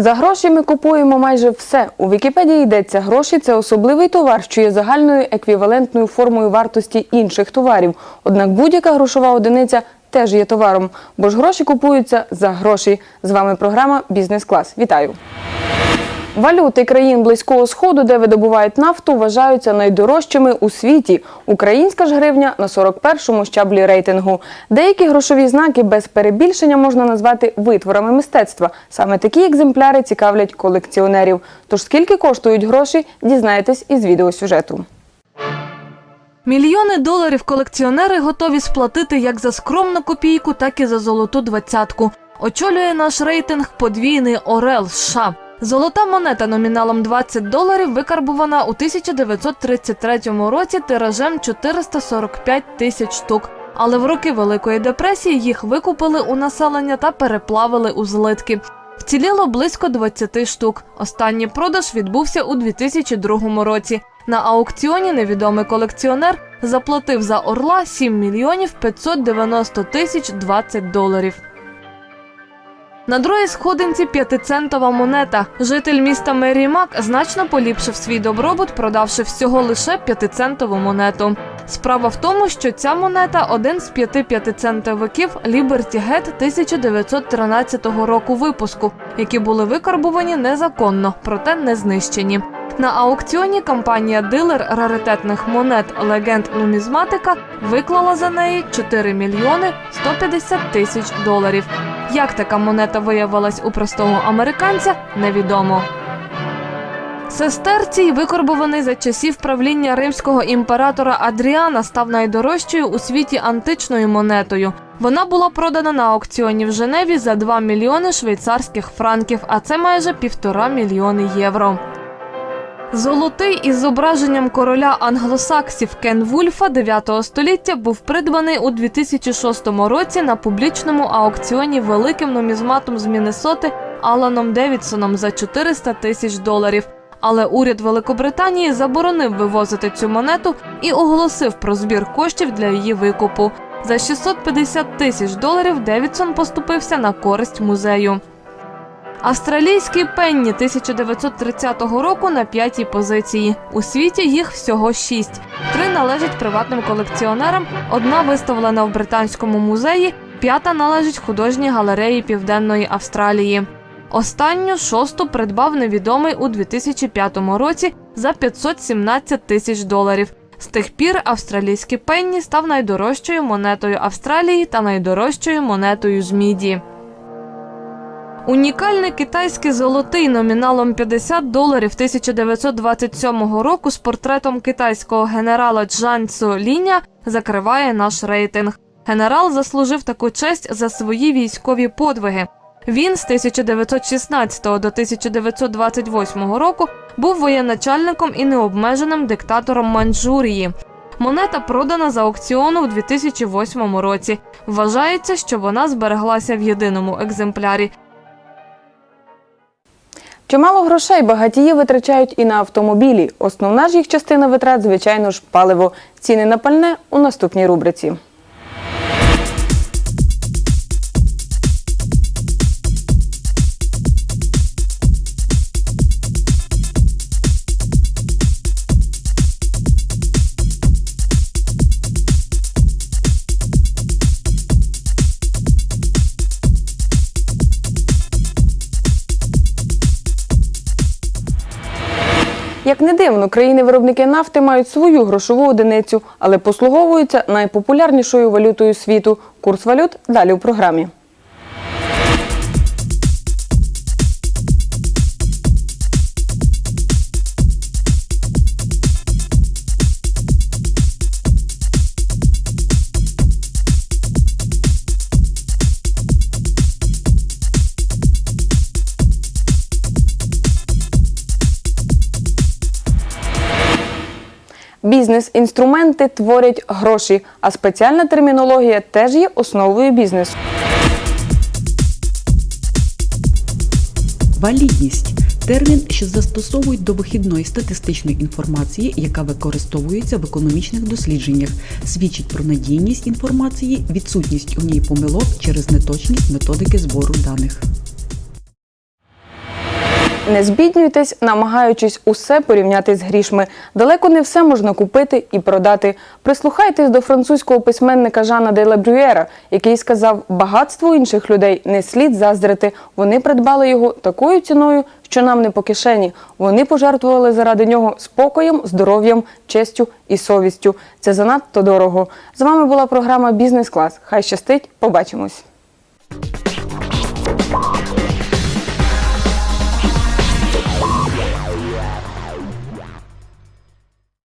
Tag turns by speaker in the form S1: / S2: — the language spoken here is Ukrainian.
S1: За гроші ми купуємо майже все. У Вікіпедії йдеться, гроші це особливий товар, що є загальною еквівалентною формою вартості інших товарів. Однак будь-яка грошова одиниця теж є товаром, бо ж гроші купуються за гроші. З вами програма Бізнес Клас. Вітаю! Валюти країн Близького Сходу, де видобувають нафту, вважаються найдорожчими у світі. Українська ж гривня на 41-му щаблі рейтингу. Деякі грошові знаки без перебільшення можна назвати витворами мистецтва. Саме такі екземпляри цікавлять колекціонерів. Тож скільки коштують гроші, дізнаєтесь із відеосюжету.
S2: Мільйони доларів колекціонери готові сплатити як за скромну копійку, так і за золоту двадцятку. Очолює наш рейтинг подвійний Орел США. Золота монета номіналом 20 доларів викарбувана у 1933 році тиражем 445 тисяч штук. Але в роки Великої депресії їх викупили у населення та переплавили у злитки. Вціліло близько 20 штук. Останній продаж відбувся у 2002 році. На аукціоні невідомий колекціонер заплатив за орла 7 мільйонів 590 тисяч 20 доларів. На другій сходинці п'ятицентова монета. Житель міста Мерімак значно поліпшив свій добробут, продавши всього лише п'ятицентову монету. Справа в тому, що ця монета один з п'яти п'ятицентовиків Ліберті Гет 1913 року випуску, які були викарбувані незаконно, проте не знищені. На аукціоні компанія дилер раритетних монет Легенд Нумізматика виклала за неї 4 мільйони 150 тисяч доларів. Як така монета виявилась у простого американця, невідомо. Сестерцій, викорбований за часів правління римського імператора Адріана, став найдорожчою у світі античною монетою. Вона була продана на аукціоні в Женеві за 2 мільйони швейцарських франків, а це майже півтора мільйони євро. Золотий із зображенням короля англосаксів Кен Вульфа 9 століття був придбаний у 2006 році на публічному аукціоні великим нумізматом з Міннесоти Аланом Девідсоном за 400 тисяч доларів. Але уряд Великобританії заборонив вивозити цю монету і оголосив про збір коштів для її викупу. За 650 тисяч доларів Девідсон поступився на користь музею. Австралійський пенні 1930 року на п'ятій позиції. У світі їх всього шість. Три належать приватним колекціонерам, одна виставлена в британському музеї, п'ята належить художній галереї Південної Австралії. Останню шосту придбав невідомий у 2005 році за 517 тисяч доларів. З тих пір австралійський пенні став найдорожчою монетою Австралії та найдорожчою монетою з міді. Унікальний китайський золотий номіналом 50 доларів 1927 року з портретом китайського генерала Джан Цо Ліня закриває наш рейтинг. Генерал заслужив таку честь за свої військові подвиги. Він з 1916 до 1928 року був воєначальником і необмеженим диктатором Маньчжурії. Монета продана за аукціону у 2008 році. Вважається, що вона збереглася в єдиному екземплярі.
S1: Чимало грошей багатії витрачають і на автомобілі. Основна ж їх частина витрат, звичайно ж, паливо. Ціни на пальне у наступній рубриці. Як не дивно, країни-виробники нафти мають свою грошову одиницю, але послуговуються найпопулярнішою валютою світу. Курс валют далі у програмі. Бізнес-інструменти творять гроші, а спеціальна термінологія теж є основою бізнесу.
S3: Валідність термін, що застосовують до вихідної статистичної інформації, яка використовується в економічних дослідженнях, свідчить про надійність інформації, відсутність у ній помилок через неточність методики збору даних.
S1: Не збіднюйтесь, намагаючись усе порівняти з грішми. Далеко не все можна купити і продати. Прислухайтесь до французького письменника Жана де Лабрюєра, який сказав: багатству інших людей не слід заздрити. Вони придбали його такою ціною, що нам не по кишені. Вони пожертвували заради нього спокоєм, здоров'ям, честю і совістю. Це занадто дорого. З вами була програма Бізнес Клас. Хай щастить. Побачимось.